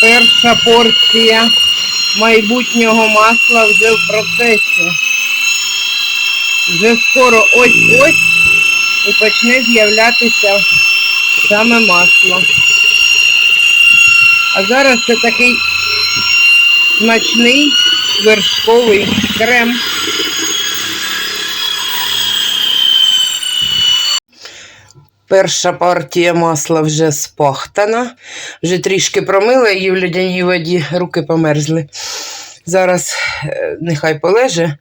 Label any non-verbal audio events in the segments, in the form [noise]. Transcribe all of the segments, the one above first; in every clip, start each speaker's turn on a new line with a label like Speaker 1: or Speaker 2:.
Speaker 1: Перша порція майбутнього масла вже в процесі. Вже скоро ось-ось і почне з'являтися саме масло. А зараз це такий смачний вершковий крем. Перша партія масла вже спахтана. Вже трішки промила її в льодяній воді, руки померзли. Зараз е, нехай полеже.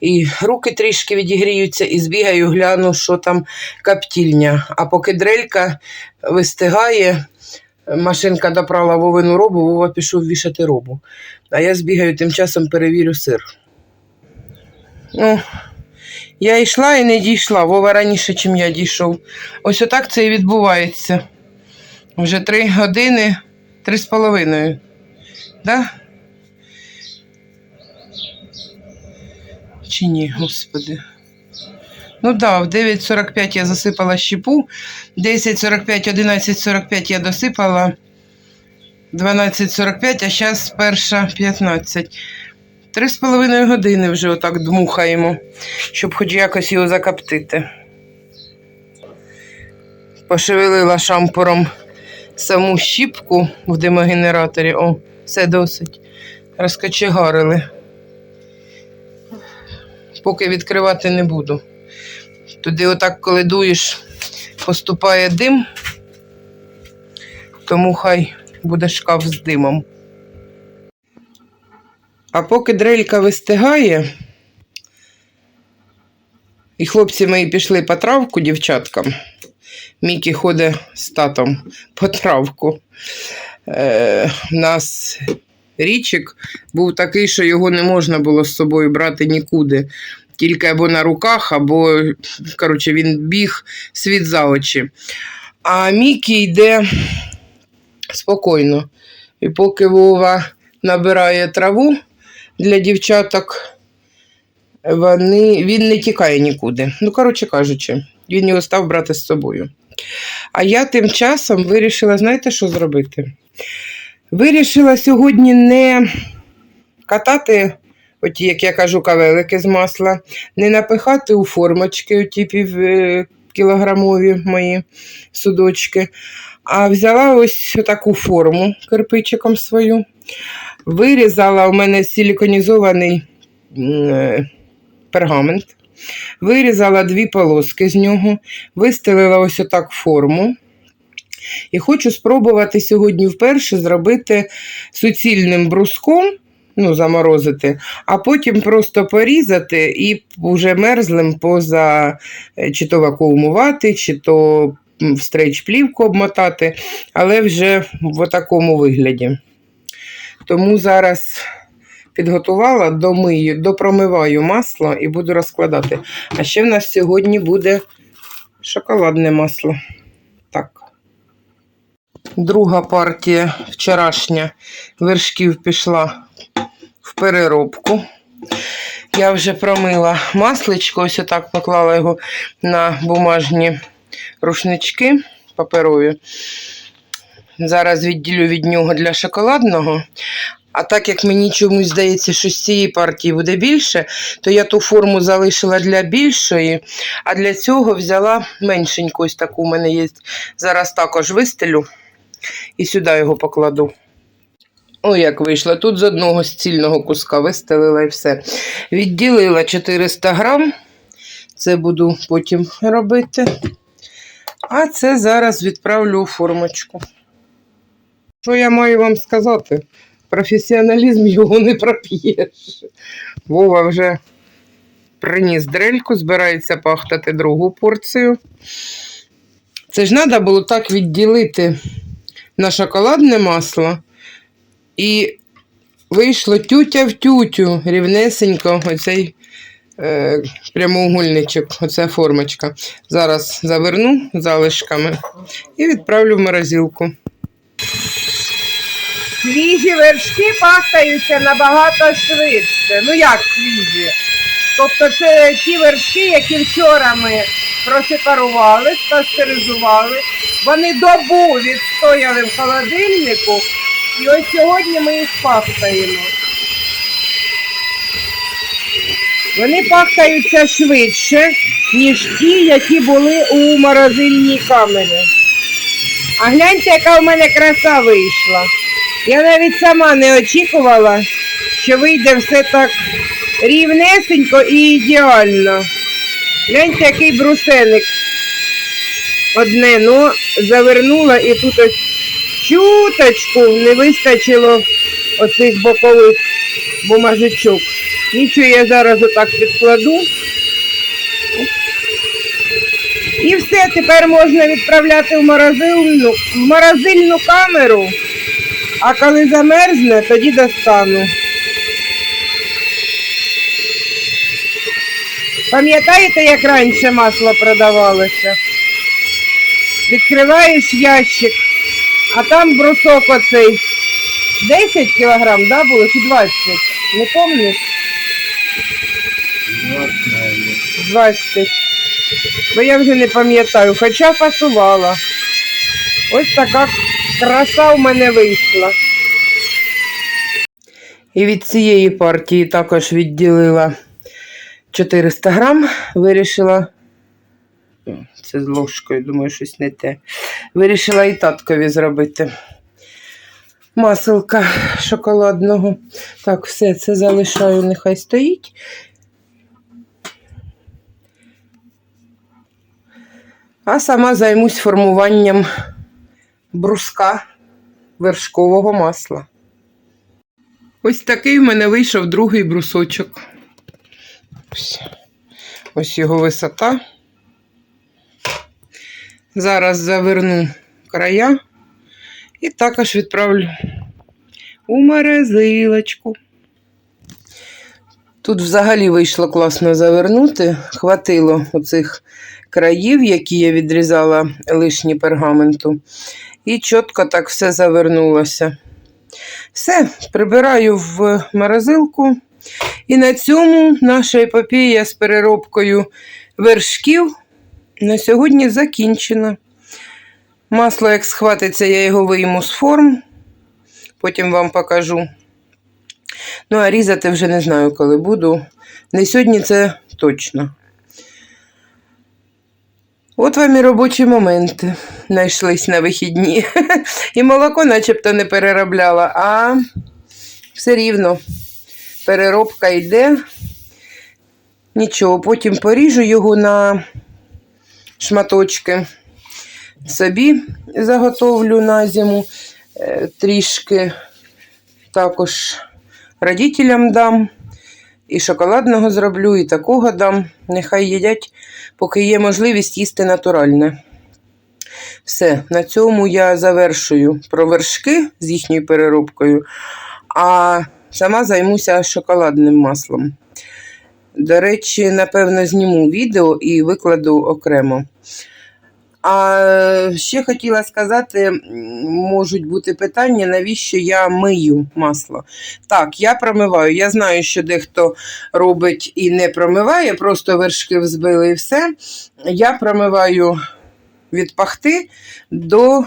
Speaker 1: І руки трішки відігріються, і збігаю, гляну, що там каптільня. А поки дрелька вистигає, машинка допрала Вовину робу, Вова пішов вішати робу. А я збігаю, тим часом перевірю сир. Ну, я йшла і не дійшла. Вова раніше, чим я дійшов. Ось отак це і відбувається. Вже три години, три з половиною. Да? Чи ні, господи. Ну да, в 9.45 я засипала щепу, 10.45, 11.45 я досипала, 12.45, а зараз перша 15. Три з половиною години вже отак дмухаємо, щоб хоч якось його закоптити. Пошевелила шампуром саму щіпку в димогенераторі. О, все досить. Розкочегарили. Поки відкривати не буду. Туди, отак, коли дуєш, поступає дим, тому хай буде шкаф з димом. А поки дрелька вистигає, і хлопці мої пішли по травку дівчаткам. Мікі ходить з татом по травку. Е, у нас річик був такий, що його не можна було з собою брати нікуди. Тільки або на руках, або, коротше, він біг світ за очі. А Мікі йде спокійно. І поки Вова набирає траву для дівчаток, вони, він не тікає нікуди. Ну, коротше кажучи, він його став брати з собою. А я тим часом вирішила, знаєте, що зробити? Вирішила сьогодні не катати, оті, як я кажу, кавелики з масла, не напихати у формочки, оті пів е, кілограмові мої судочки, а взяла ось таку форму кирпичиком свою. Вирізала у мене силіконізований е, пергамент. Вирізала дві полоски з нього, вистелила ось отак форму. І хочу спробувати сьогодні вперше зробити суцільним бруском, ну, заморозити, а потім просто порізати і вже мерзлим поза е, чи то вакуумувати, чи то м, в стрейч-плівку обмотати, але вже в такому вигляді. Тому зараз підготувала, домию, допромиваю масло і буду розкладати. А ще в нас сьогодні буде шоколадне масло. Так. Друга партія вчорашня вершків пішла переробку. Я вже промила масличко, ось отак поклала його на бумажні рушнички паперові. Зараз відділю від нього для шоколадного. А так як мені чомусь здається, що з цієї партії буде більше, то я ту форму залишила для більшої, а для цього взяла меншеньку, ось таку у мене є. Зараз також вистелю і сюди його покладу. О, як вийшло. Тут з одного з цільного куска вистелила і все. Відділила 400 грам. Це буду потім робити. А це зараз відправлю у формочку. Що я маю вам сказати? Професіоналізм його не проп'єш. Вова вже приніс дрельку, збирається пахтати другу порцію. Це ж треба було так відділити на шоколадне масло. І вийшло тютя в тютю, рівнесенько, оцей е, прямоугольничок, оця формочка. Зараз заверну залишками і відправлю в морозилку. свіжі вершки пахтаються набагато швидше. Ну як свіжі? Тобто це ті вершки, які вчора ми просепарували, пастеризували. Вони добу відстояли в холодильнику, і ось сьогодні ми їх пахтаємо. Вони пахтаються швидше, ніж ті, які були у морозильній камері. А гляньте, яка в мене краса вийшла. Я навіть сама не очікувала, що вийде все так рівнесенько і ідеально. Гляньте, який брусеник. Одне, ну, завернула і тут ось чуточку не вистачило оцих бокових бумажечок. Нічого я зараз отак підкладу. І все, тепер можна відправляти в морозильну, в морозильну камеру, а коли замерзне, тоді достану. Пам'ятаєте, як раніше масло продавалося? Відкриваєш ящик, а там брусок оцей 10 кілограм, да, було чи 20? Не пам'ятаєш? 20. Бо я вже не пам'ятаю, хоча фасувала. Ось така краса в мене вийшла. І від цієї партії також відділила 400 грам, вирішила. Це з ложкою, думаю, щось не те. Вирішила і таткові зробити. Маселка шоколадного. Так, все це залишаю, нехай стоїть. А сама займусь формуванням бруска вершкового масла. Ось такий в мене вийшов другий брусочок. Ось, його висота. Зараз заверну края і також відправлю у морозилочку. Тут взагалі вийшло класно завернути. Хватило оцих країв, які я відрізала лишні пергаменту. І чітко так все завернулося. Все, прибираю в морозилку. І на цьому наша епопея з переробкою вершків на сьогодні закінчена. Масло, як схватиться, я його вийму з форм, потім вам покажу. Ну, а різати вже не знаю, коли буду. Не сьогодні це точно. От вам і робочі моменти знайшлись на вихідні. [laughs] І молоко начебто не переробляла, а все рівно переробка йде. Нічого, потім поріжу його на шматочки. Собі заготовлю на зиму е, трішки. Також родителям дам. І шоколадного зроблю, і такого дам. Нехай їдять, поки є можливість їсти натуральне. Все, на цьому я завершую про вершки з їхньою переробкою, а сама займуся шоколадним маслом. До речі, напевно, зніму відео і викладу окремо. А ще хотіла сказати, можуть бути питання, навіщо я мию масло. Так, я промиваю. Я знаю, що дехто робить і не промиває, просто вершки взбили і все. Я промиваю від пахти до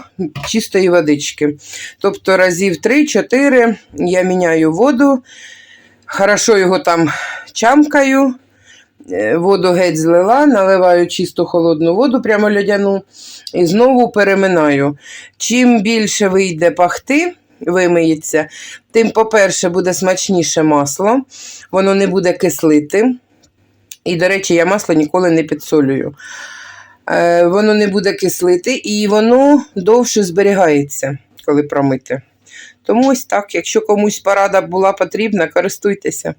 Speaker 1: чистої водички. Тобто разів 3-4 я міняю воду, хорошо його там чамкаю. Е, Воду геть злила, наливаю чисту холодну воду, прямо льодяну, і знову переминаю. Чим більше вийде пахти, вимиється, тим, по-перше, буде смачніше масло, воно не буде кислити. І, до речі, я масло ніколи не підсолюю. Е, Воно не буде кислити і воно довше зберігається, коли промити. Тому ось так, якщо комусь порада була потрібна, користуйтеся.